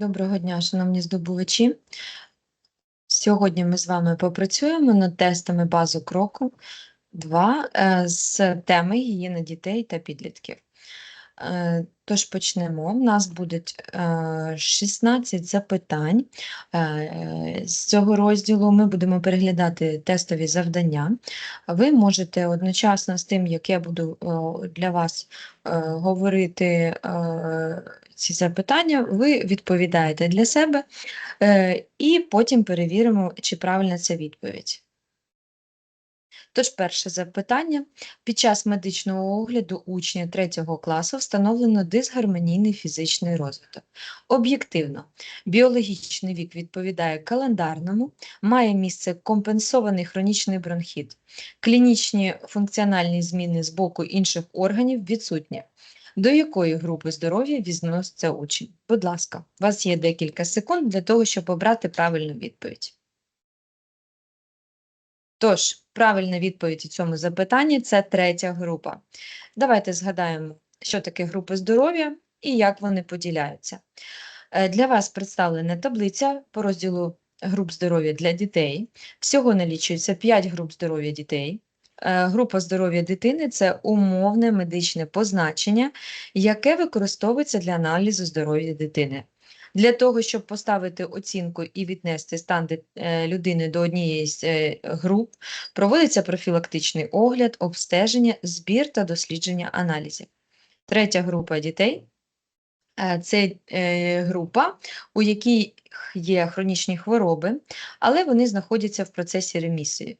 Доброго дня, шановні здобувачі. Сьогодні ми з вами попрацюємо над тестами базу кроку 2 е, з теми гігієни дітей та підлітків. Е, Тож почнемо. У нас будуть е, 16 запитань. Е, З цього розділу ми будемо переглядати тестові завдання. Ви можете одночасно з тим, як я буду для вас е, говорити ці запитання, ви відповідаєте для себе, і потім перевіримо, чи правильна це відповідь. Тож, перше запитання. Під час медичного огляду учня 3 класу встановлено дисгармонійний фізичний розвиток. Об'єктивно, біологічний вік відповідає календарному, має місце компенсований хронічний бронхіт. Клінічні функціональні зміни з боку інших органів відсутні. До якої групи здоров'я відноситься учень? Будь ласка, у вас є декілька секунд для того, щоб обрати правильну відповідь. Тож, правильна відповідь у цьому запитанні це третя група. Давайте згадаємо, що таке групи здоров'я і як вони поділяються. Е, Для вас представлена таблиця по розділу груп здоров'я для дітей. Всього налічується 5 груп здоров'я дітей. Е, Група здоров'я дитини це умовне медичне позначення, яке використовується для аналізу здоров'я дитини. Для того, щоб поставити оцінку і віднести стан е, людини до однієї з е, груп, проводиться профілактичний огляд, обстеження, збір та дослідження аналізів. Третя група дітей е, це група, у якій є хронічні хвороби, але вони знаходяться в процесі ремісії.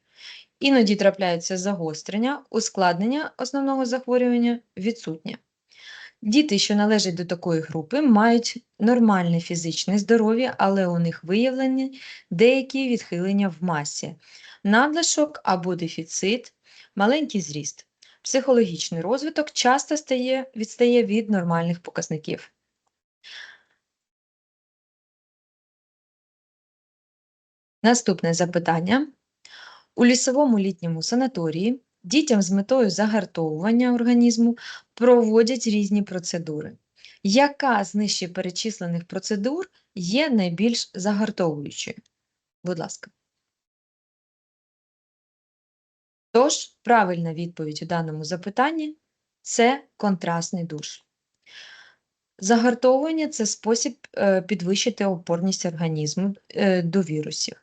Іноді трапляються загострення, ускладнення основного захворювання відсутнє. Діти, що належать до такої групи, мають нормальне фізичне здоров'я, але у них виявлені деякі відхилення в масі, надлишок або дефіцит, маленький зріст. Психологічний розвиток часто стає, відстає від нормальних показників. Наступне запитання. У лісовому літньому санаторії дітям з метою загартовування організму проводять різні процедури. Яка з нижче перечислених процедур є найбільш загартовуючою? Будь ласка. Тож, правильна відповідь у даному запитанні це контрастний душ. Загартовування це спосіб е, підвищити опорність організму е, до вірусів,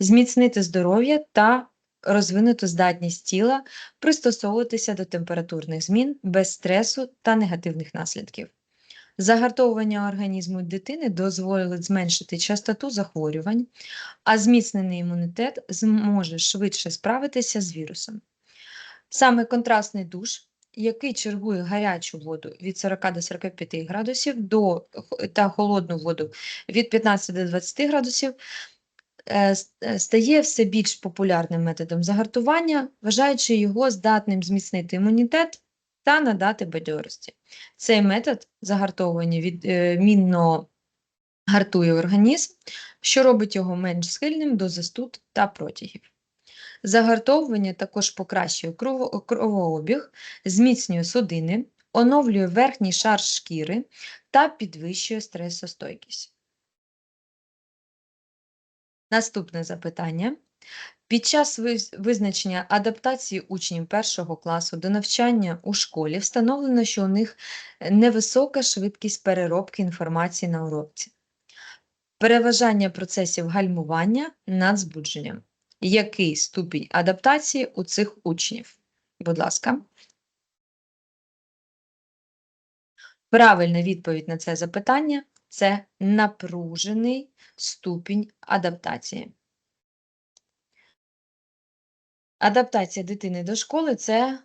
зміцнити здоров'я та розвинути здатність тіла пристосовуватися до температурних змін без стресу та негативних наслідків. Загартовування організму дитини дозволить зменшити частоту захворювань, а зміцнений імунітет зможе швидше справитися з вірусом. Саме контрастний душ, який чергує гарячу воду від 40 до 45 градусів до, та холодну воду від 15 до 20 градусів, стає все більш популярним методом загартування, вважаючи його здатним зміцнити імунітет та надати бадьорості. Цей метод загартовування відмінно гартує організм, що робить його менш схильним до застуд та протягів. Загартовування також покращує кровообіг, зміцнює судини, оновлює верхній шар шкіри та підвищує стресостойкість. Наступне запитання. Під час визначення адаптації учнів першого класу до навчання у школі встановлено, що у них е, невисока швидкість переробки інформації на уроці. Переважання процесів гальмування над збудженням. Який ступінь адаптації у цих учнів? Будь ласка. Правильна відповідь на це запитання це напружений ступінь адаптації. Адаптація дитини до школи це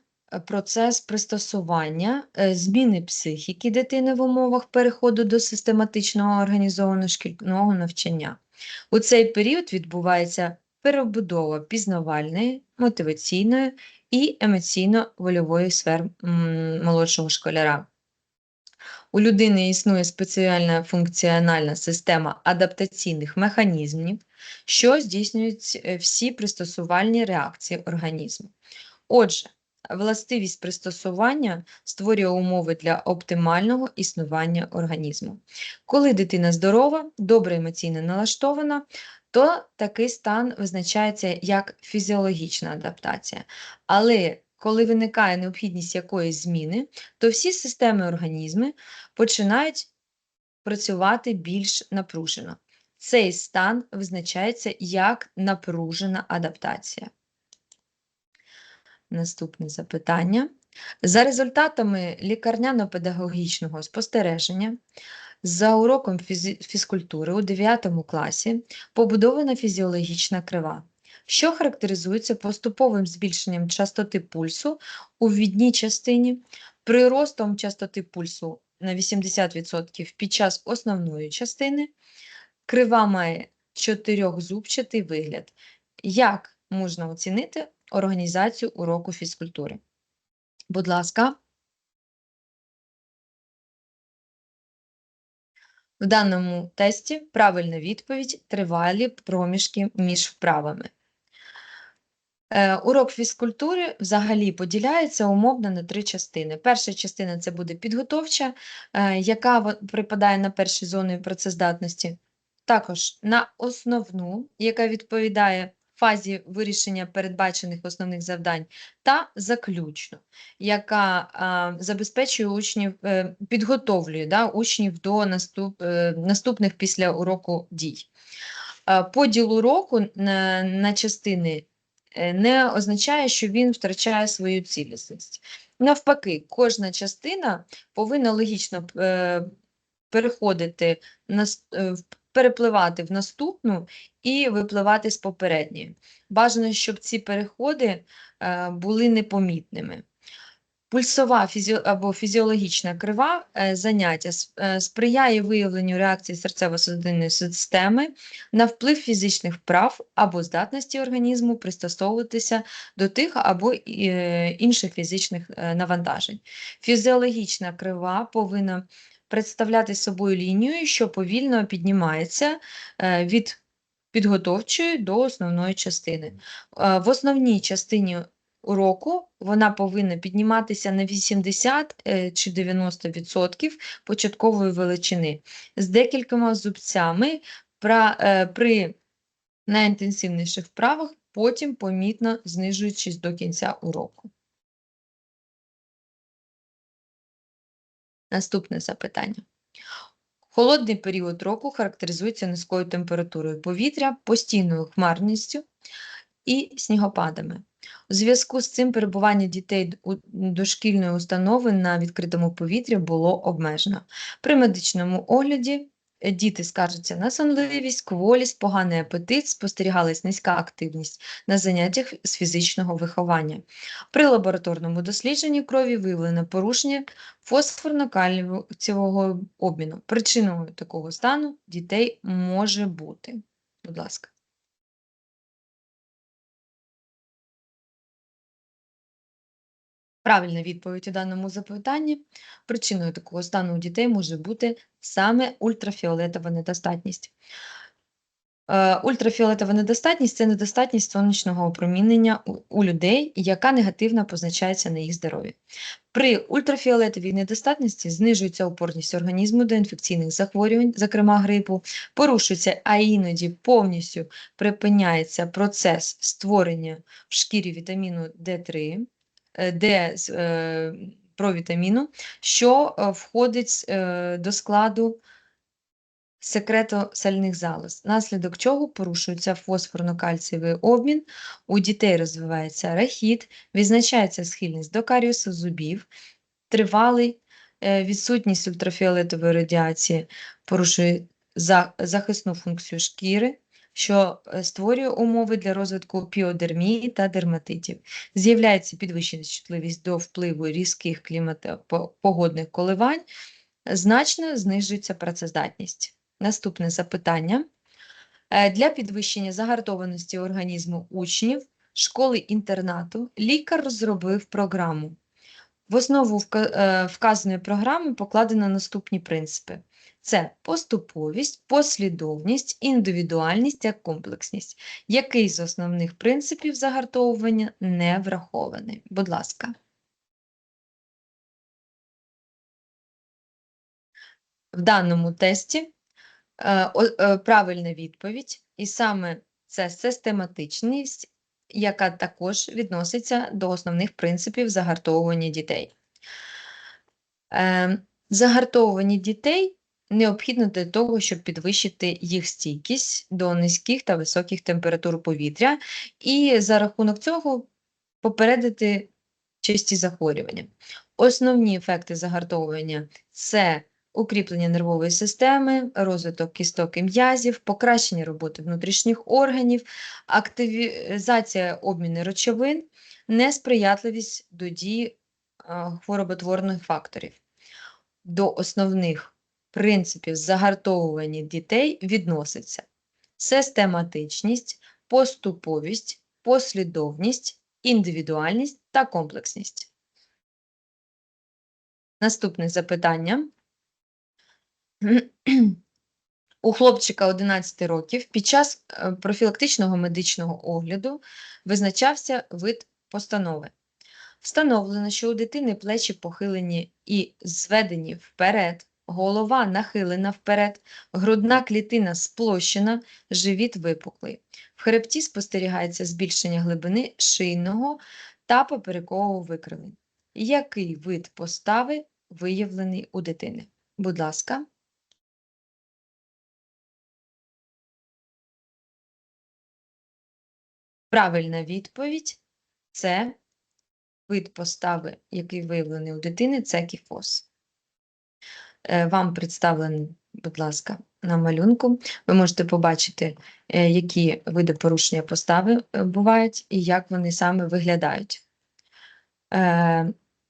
процес пристосування, е, зміни психіки дитини в умовах переходу до систематичного організованого шкільного навчання. У цей період відбувається перебудова пізнавальної, мотиваційної і емоційно-вольової сфер молодшого школяра. У людини існує спеціальна функціональна система адаптаційних механізмів, що здійснюють е, всі пристосувальні реакції організму. Отже, властивість пристосування створює умови для оптимального існування організму. Коли дитина здорова, добре емоційно налаштована, то такий стан визначається як фізіологічна адаптація. Але коли виникає необхідність якоїсь зміни, то всі системи організму починають працювати більш напружено. Цей стан визначається як напружена адаптація. Наступне запитання. За результатами лікарняно-педагогічного спостереження, за уроком фізкультури у 9 класі побудована фізіологічна крива, що характеризується поступовим збільшенням частоти пульсу у відній частині, приростом частоти пульсу на 80% під час основної частини. Крива має чотирьохзубчатий вигляд. Як можна оцінити організацію уроку фізкультури? Будь ласка. В даному тесті правильна відповідь тривалі проміжки між вправами. Е, Урок фізкультури взагалі поділяється умовно на три частини. Перша частина це буде підготовча, е, яка припадає на перші зони працездатності. Також на основну, яка відповідає фазі вирішення передбачених основних завдань, та заключну, яка а, забезпечує учнів, е, підготовлює да, учнів до наступ, е, наступних після уроку дій. Е, Поділ уроку на, частини е, не означає, що він втрачає свою цілісність. Навпаки, кожна частина повинна логічно е, переходити е, перепливати в наступну і випливати з попередньої. Бажано, щоб ці переходи е, були непомітними. Пульсова фізі... або фізіологічна крива е, заняття е, сприяє виявленню реакції серцево-судинної системи на вплив фізичних вправ або здатності організму пристосовуватися до тих або е, інших фізичних навантажень. Фізіологічна крива повинна представляти собою лінію, що повільно піднімається від підготовчої до основної частини. В основній частині уроку вона повинна підніматися на 80 е, чи 90% початкової величини з декількома зубцями е, при найінтенсивніших вправах, потім помітно знижуючись до кінця уроку. Наступне запитання. Холодний період року характеризується низькою температурою повітря, постійною хмарністю і снігопадами. У зв'язку з цим перебування дітей у дошкільної установи на відкритому повітрі було обмежено. При медичному огляді е, діти скаржаться на сонливість, кволість, поганий апетит, спостерігалась низька активність на заняттях з фізичного виховання. При лабораторному дослідженні крові виявлено порушення фосфорно-кальцієвого обміну. Причиною такого стану дітей може бути. Будь ласка. Правильна відповідь у даному запитанні причиною такого стану у дітей може бути саме ультрафіолетова недостатність. Е, ультрафіолетова недостатність це недостатність сонячного опромінення у людей, яка негативно позначається на їх здоров'ї. При ультрафіолетовій недостатності знижується опорність організму до інфекційних захворювань, зокрема грипу, порушується, а іноді повністю припиняється процес створення в шкірі вітаміну d 3 Е, де провітаміну, що е, входить е, до складу секретосальних залоз, наслідок чого порушується фосфорно-кальцієвий обмін, у дітей розвивається рахіт, відзначається схильність до каріусу зубів, тривалий відсутність ультрафіолетової радіації порушує захисну функцію шкіри що е, створює умови для розвитку піодермії та дерматитів. З'являється підвищена чутливість до впливу різких кліматопогодних коливань, значно знижується працездатність. Наступне запитання. Е, Для підвищення загартованості організму учнів школи-інтернату лікар розробив програму. В основу е, вказаної програми покладено наступні принципи: це поступовість, послідовність, індивідуальність та комплексність. Який з основних принципів загартовування не врахований? Будь ласка. В даному тесті е, е, правильна відповідь, і саме це систематичність яка також відноситься до основних принципів загартовування дітей. Е, Загартовування дітей необхідно для того, щоб підвищити їх стійкість до низьких та високих температур повітря, і за рахунок цього попередити часті захворювання. Основні ефекти загартовування це укріплення нервової системи, розвиток кісток і м'язів, покращення роботи внутрішніх органів, активізація обміну речовин, несприятливість до дії хвороботворних факторів. До основних принципів загартовування дітей відноситься систематичність, поступовість, послідовність, індивідуальність та комплексність. Наступне запитання. У хлопчика 11 років під час е, профілактичного медичного огляду визначався вид постанови. Встановлено, що у дитини плечі похилені і зведені вперед, голова нахилена вперед, грудна клітина сплощена, живіт випуклий. В хребті спостерігається збільшення глибини шийного та поперекового викривлень. Який вид постави виявлений у дитини? Будь ласка. Правильна відповідь це вид постави, який виявлений у дитини, це кіфоз. Е, Вам представлений, будь ласка, на малюнку. Ви можете побачити, е, які види порушення постави е, бувають і як вони саме виглядають.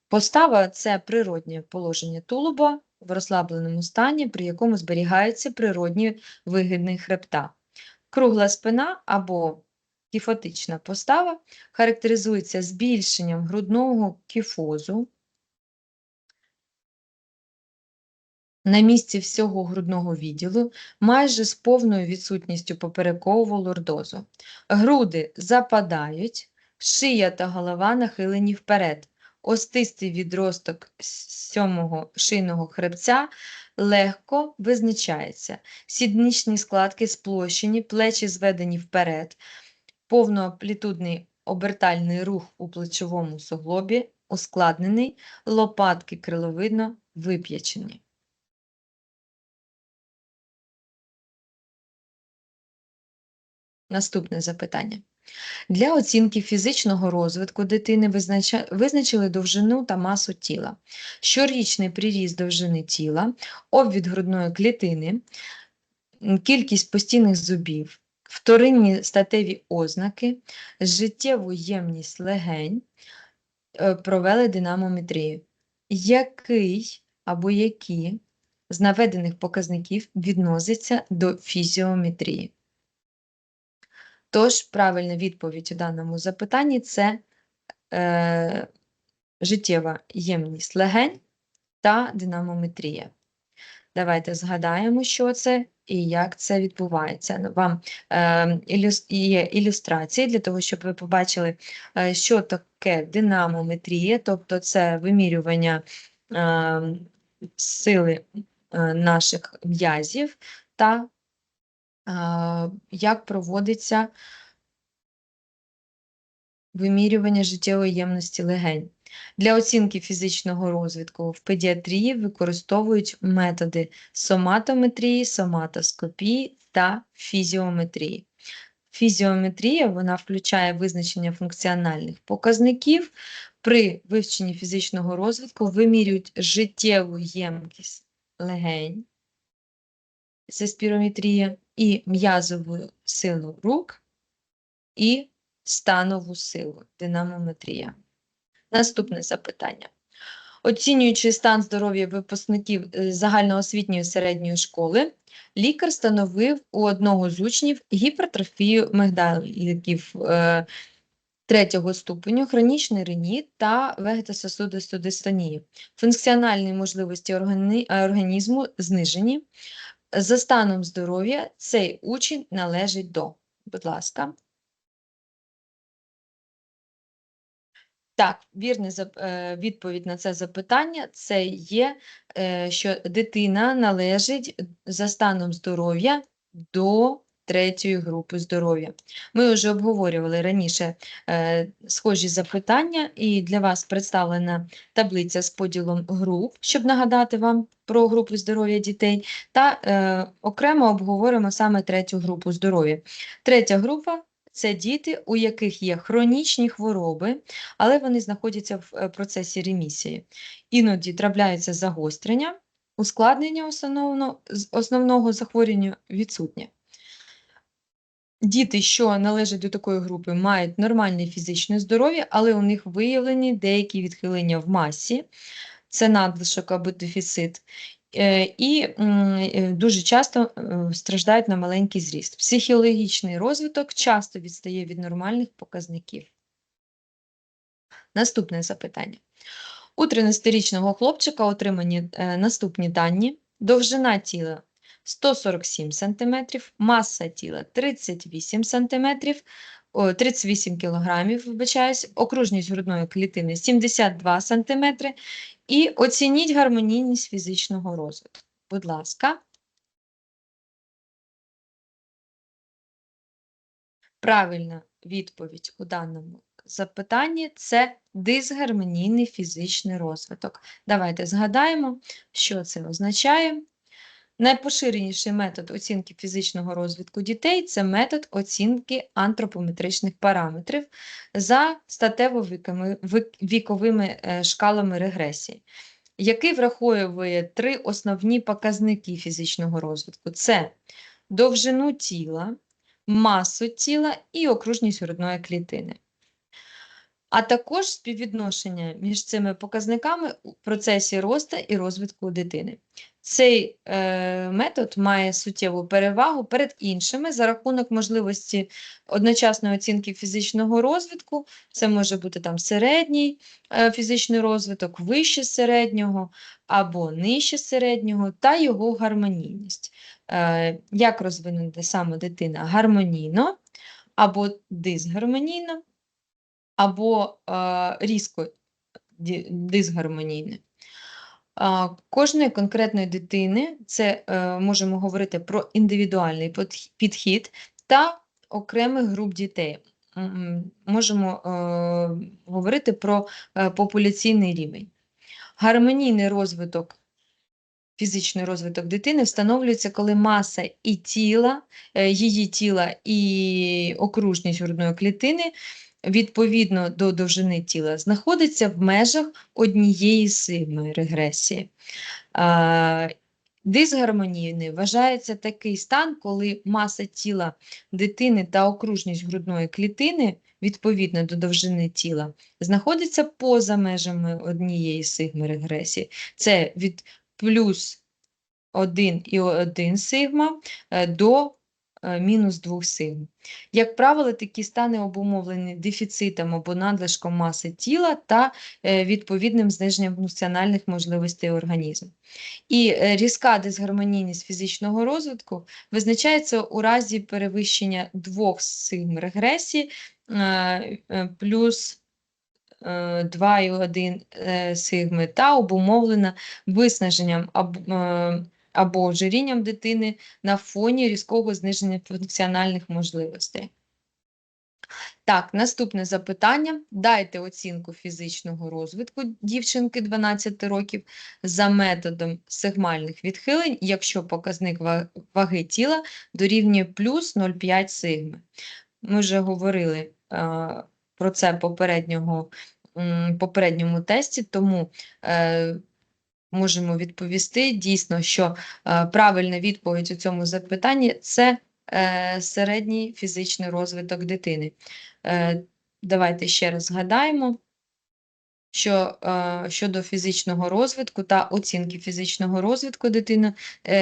Постава це природнє положення тулуба в розслабленому стані, при якому зберігаються природні вигини хребта. Кругла спина або кіфотична постава характеризується збільшенням грудного кіфозу на місці всього грудного відділу, майже з повною відсутністю поперекового лордозу. Груди западають, шия та голова нахилені вперед. Остистий відросток сьомого шийного хребця легко визначається. Сідничні складки сплощені, плечі зведені вперед, повноамплітудний обертальний рух у плечовому суглобі ускладнений, лопатки криловидно вип'ячені. Наступне запитання. Для оцінки фізичного розвитку дитини визначили довжину та масу тіла, щорічний приріст довжини тіла, обвід грудної клітини, кількість постійних зубів, вторинні статеві ознаки, життєву ємність легень, е, провели динамометрію. Який або які з наведених показників відноситься до фізіометрії? Тож, правильна відповідь у даному запитанні це е, життєва ємність легень та динамометрія. Давайте згадаємо, що це і як це відбувається. Ну, Вам е, є ілюстрації для того, щоб ви побачили, е, що таке динамометрія, тобто це вимірювання е, сили е, наших м'язів та а, як проводиться вимірювання життєвої ємності легень. Для оцінки фізичного розвитку в педіатрії використовують методи соматометрії, соматоскопії та фізіометрії. Фізіометрія вона включає визначення функціональних показників. При вивченні фізичного розвитку вимірюють життєву ємкість легень, це спірометрія, і м'язову силу рук, і станову силу, динамометрія. Наступне запитання. Оцінюючи стан здоров'я випускників е, загальноосвітньої середньої школи, лікар встановив у одного з учнів гіпертрофію мигдаликів е, третього ступеню, хронічний реніт та вегетососудисту дистонію. Функціональні можливості органі- організму знижені. За станом здоров'я цей учень належить до. Будь ласка. Так, вірна е, відповідь на це запитання це є, е, що дитина належить за станом здоров'я до третьої групи здоров'я. Ми вже обговорювали раніше е, схожі запитання, і для вас представлена таблиця з поділом груп, щоб нагадати вам про групу здоров'я дітей, та окремо обговоримо саме третю групу здоров'я. Третя група це діти, у яких є хронічні хвороби, але вони знаходяться в е, процесі ремісії. Іноді трапляються загострення, ускладнення основного, основного захворювання відсутнє. Діти, що належать до такої групи, мають нормальне фізичне здоров'я, але у них виявлені деякі відхилення в масі, це надлишок або дефіцит, і е, дуже часто е, страждають на маленький зріст. Психологічний розвиток часто відстає від нормальних показників. Наступне запитання. У 13-річного хлопчика отримані е, наступні дані. Довжина тіла 147 см, маса тіла 38 см, 38 кг, вибачаюсь, окружність грудної клітини 72 см і оцініть гармонійність фізичного розвитку. Будь ласка. Правильна відповідь у даному запитанні це дисгармонійний фізичний розвиток. Давайте згадаємо, що це означає. Найпоширеніший метод оцінки фізичного розвитку дітей це метод оцінки антропометричних параметрів за статево-віковими е, шкалами регресії, який враховує три основні показники фізичного розвитку: це довжину тіла, масу тіла і окружність грудної клітини. А також співвідношення між цими показниками у процесі росту і розвитку дитини. Цей е, метод має суттєву перевагу перед іншими за рахунок можливості одночасної оцінки фізичного розвитку. Це може бути там середній е, фізичний розвиток, вище середнього або нижче середнього, та його гармонійність. Е, як розвинути саме дитина гармонійно або дисгармонійно, або е, різко. А, Кожної конкретної дитини це е, можемо говорити про індивідуальний підхід та окремих груп дітей. Можемо е, говорити про е, популяційний рівень. Гармонійний розвиток, фізичний розвиток дитини встановлюється, коли маса і тіла, її тіла і окружність грудної клітини відповідно до довжини тіла знаходиться в межах однієї сигми регресії. Дисгармонійний вважається такий стан, коли маса тіла дитини та окружність грудної клітини відповідно до довжини тіла знаходиться поза межами однієї сигми регресії. Це від плюс 1 і 1 сигма е, до мінус 2 сигм. Як правило, такі стани обумовлені дефіцитом або надлишком маси тіла та е, відповідним зниженням функціональних можливостей організму. І е, різка дисгармонійність фізичного розвитку визначається у разі перевищення двох сигм регресії е, е, плюс е, 2,1 е, сигми та обумовлена виснаженням або, е, або ожирінням дитини на фоні різкого зниження функціональних можливостей. Так, наступне запитання. Дайте оцінку фізичного розвитку дівчинки 12 років за методом сигмальних відхилень, якщо показник ваги тіла дорівнює плюс 0,5 сигми. Ми вже говорили е, про це попереднього, попередньому тесті, тому е, можемо відповісти дійсно, що е, правильна відповідь у цьому запитанні це е, середній фізичний розвиток дитини. Е, Давайте ще раз згадаємо, що щодо фізичного розвитку та оцінки фізичного розвитку дитини,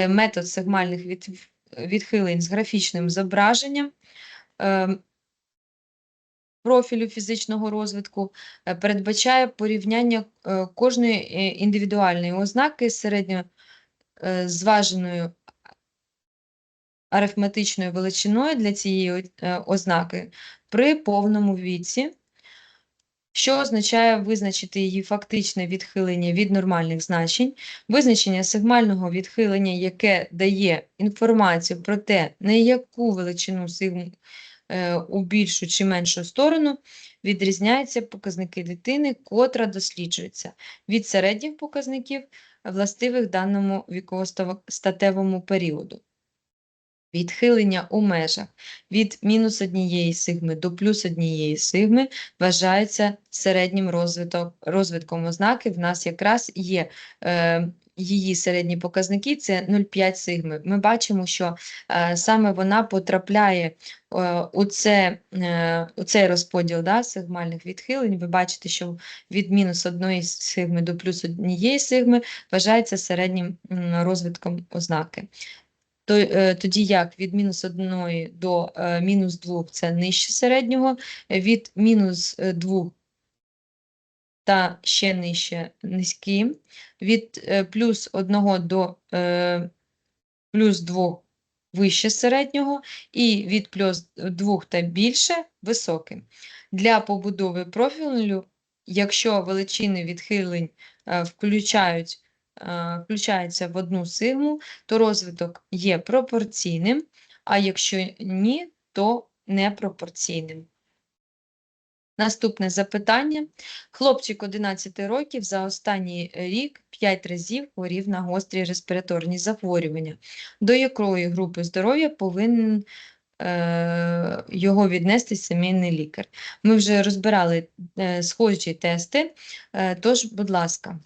метод сигмальних від, відхилень з графічним зображенням е, профілю фізичного розвитку е, передбачає порівняння е, кожної е, індивідуальної ознаки з середньо е, зваженою арифметичною величиною для цієї ознаки при повному віці, що означає визначити її фактичне відхилення від нормальних значень, визначення сигмального відхилення, яке дає інформацію про те, на яку величину сигму е, у більшу чи меншу сторону відрізняються показники дитини, котра досліджується від середніх показників, властивих даному віково-статевому періоду. Відхилення у межах від мінус однієї сигми до плюс однієї сигми вважається середнім розвитком ознаки. В нас якраз є е, її середні показники, це 0,5 сигми. Ми бачимо, що е, саме вона потрапляє е, у, це, е, у цей розподіл да, сигмальних відхилень. Ви бачите, що від мінус одної сигми до плюс однієї сигми вважається середнім розвитком ознаки то, тоді як від мінус 1 до мінус 2 це нижче середнього, від мінус 2 та ще нижче низькі, від е, плюс 1 до плюс 2 вище середнього, і від плюс 2 та більше високим. Для побудови профілю, якщо величини відхилень включають Е, включається в одну сигму, то розвиток є пропорційним, а якщо ні, то непропорційним. Наступне запитання. Хлопчик 11 років за останній рік 5 разів хворів на гострі респіраторні захворювання. До якої групи здоров'я повинен е, його віднести сімейний лікар? Ми вже розбирали е, схожі тести, е, тож, будь ласка.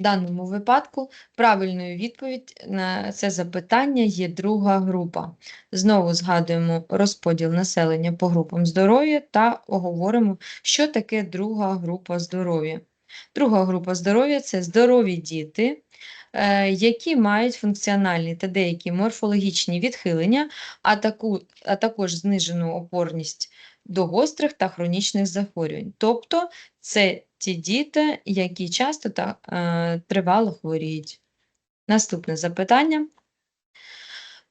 В даному випадку правильною відповідь на це запитання є друга група. Знову згадуємо розподіл населення по групам здоров'я та оговоримо, що таке друга група здоров'я. Друга група здоров'я це здорові діти, е, які мають функціональні та деякі морфологічні відхилення, а, таку, а також знижену опорність до гострих та хронічних захворювань. Тобто це ті діти, які часто та е, тривало хворіють. Наступне запитання.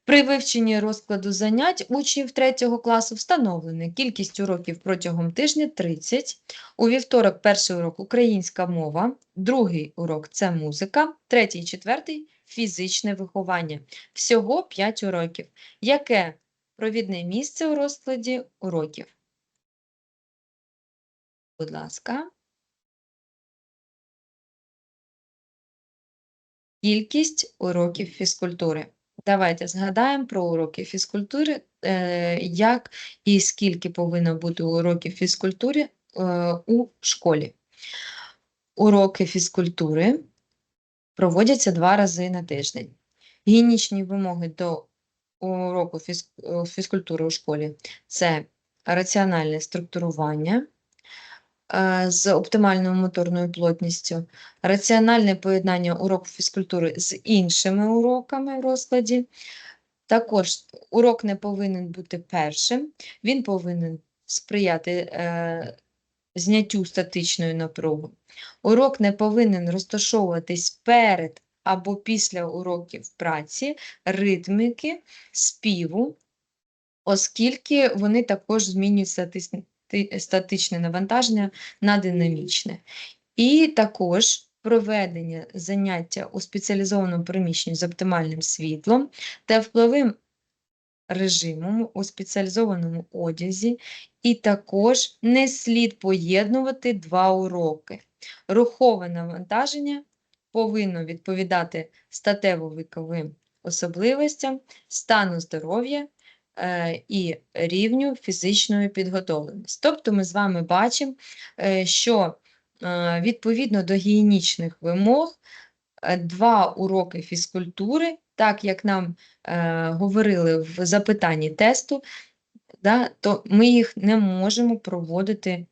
При вивченні розкладу занять учнів 3 класу встановлено кількість уроків протягом тижня 30. У вівторок перший урок українська мова, другий урок це музика, третій, четвертий фізичне виховання. Всього 5 уроків. Яке провідне місце у розкладі уроків? Будь ласка. Кількість уроків фізкультури. Давайте згадаємо про уроки фізкультури, е, як і скільки повинно бути уроків фізкультури е, у школі. Уроки фізкультури проводяться два рази на тиждень. Гігієнічні вимоги до уроку фізкультури у школі це раціональне структурування, з оптимальною моторною плотністю, раціональне поєднання уроку фізкультури з іншими уроками в розкладі. Також урок не повинен бути першим, він повинен сприяти е, зняттю статичної напруги. Урок не повинен розташовуватись перед або після уроків праці, ритмики, співу, оскільки вони також змінюють статичне навантаження на динамічне. І також проведення заняття у спеціалізованому приміщенні з оптимальним світлом та впливим режимом у спеціалізованому одязі, і також не слід поєднувати два уроки. Рухове навантаження повинно відповідати статево-віковим особливостям, стану здоров'я і рівню фізичної підготовленості. Тобто ми з вами бачимо, е, що е, відповідно до гігієнічних вимог два уроки фізкультури, так як нам говорили в запитанні тесту, да, то ми їх не можемо проводити.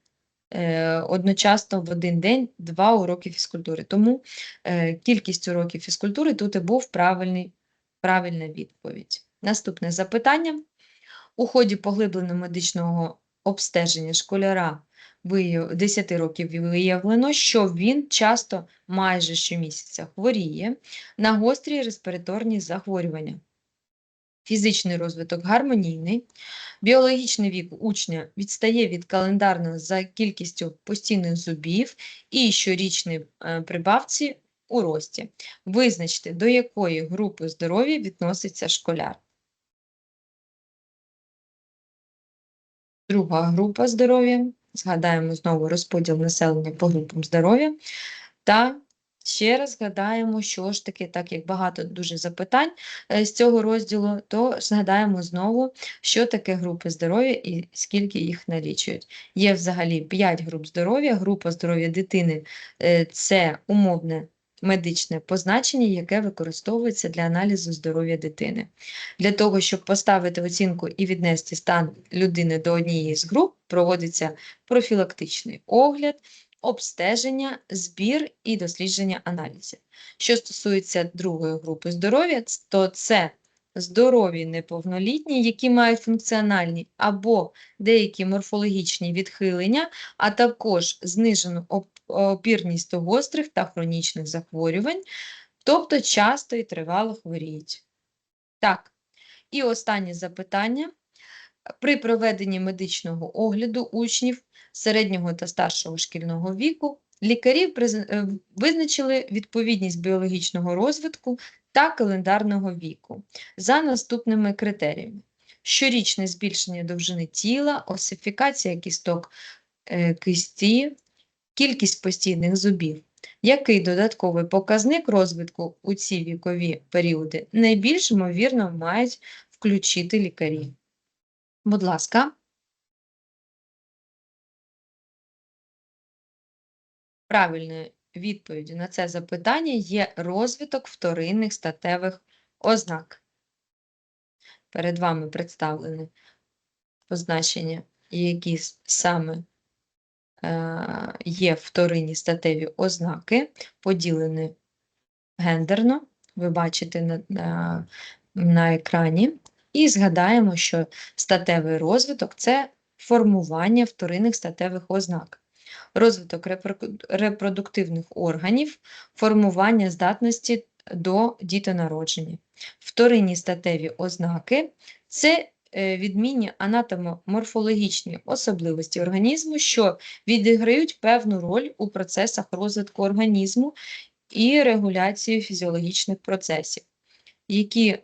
Одночасно в один день два уроки фізкультури. Тому кількість уроків фізкультури тут і був правильний, правильна відповідь. Наступне запитання. У ході поглибленого медичного обстеження школяра 10 років виявлено, що він часто майже щомісяця хворіє на гострі респіраторні захворювання. Фізичний розвиток гармонійний, біологічний вік учня відстає від календарного за кількістю постійних зубів і щорічні е, прибавці у рості. Визначте, до якої групи здоров'я відноситься школяр. Друга група здоров'я. Згадаємо знову розподіл населення по групам здоров'я. Та ще раз згадаємо, що ж таки, так як багато дуже запитань е, з цього розділу, то згадаємо знову, що таке групи здоров'я і скільки їх налічують. Є взагалі 5 груп здоров'я. Група здоров'я дитини е, це умовне медичне позначення, яке використовується для аналізу здоров'я дитини. Для того, щоб поставити оцінку і віднести стан людини до однієї з груп, проводиться профілактичний огляд, обстеження, збір і дослідження аналізів. Що стосується другої групи здоров'я, то це здорові неповнолітні, які мають функціональні або деякі морфологічні відхилення, а також знижену опірність до гострих та хронічних захворювань, тобто часто і тривало хворіють. Так, і останнє запитання. При проведенні медичного огляду учнів середнього та старшого шкільного віку лікарі е, визначили відповідність біологічного розвитку та календарного віку за наступними критеріями: щорічне збільшення довжини тіла, осифікація кісток е, кисті, кількість постійних зубів. Який додатковий показник розвитку у ці вікові періоди найбільш ймовірно мають включити лікарі? Будь ласка. Правильною відповіддю на це запитання є розвиток вторинних статевих ознак. Перед вами представлені позначення, які саме є вторинні статеві ознаки, поділені гендерно, ви бачите на, на, на екрані. І згадаємо, що статевий розвиток це формування вторинних статевих ознак, розвиток репродуктивних органів, формування здатності до дітонародження. Вторинні статеві ознаки це е, відмінні анатомоморфологічні особливості організму, що відіграють певну роль у процесах розвитку організму і регуляції фізіологічних процесів, які е,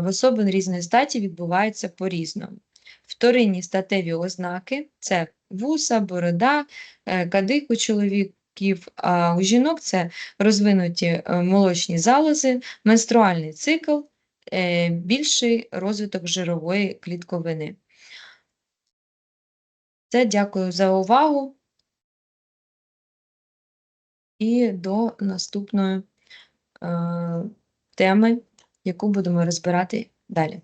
в особин різної статі відбуваються по-різному. Вторинні статеві ознаки це вуса, борода, е, кадик у чоловіків, а у жінок це розвинуті е, молочні залози, менструальний цикл, е, більший розвиток жирової клітковини. Це дякую за увагу і до наступної е, теми, яку будемо розбирати далі.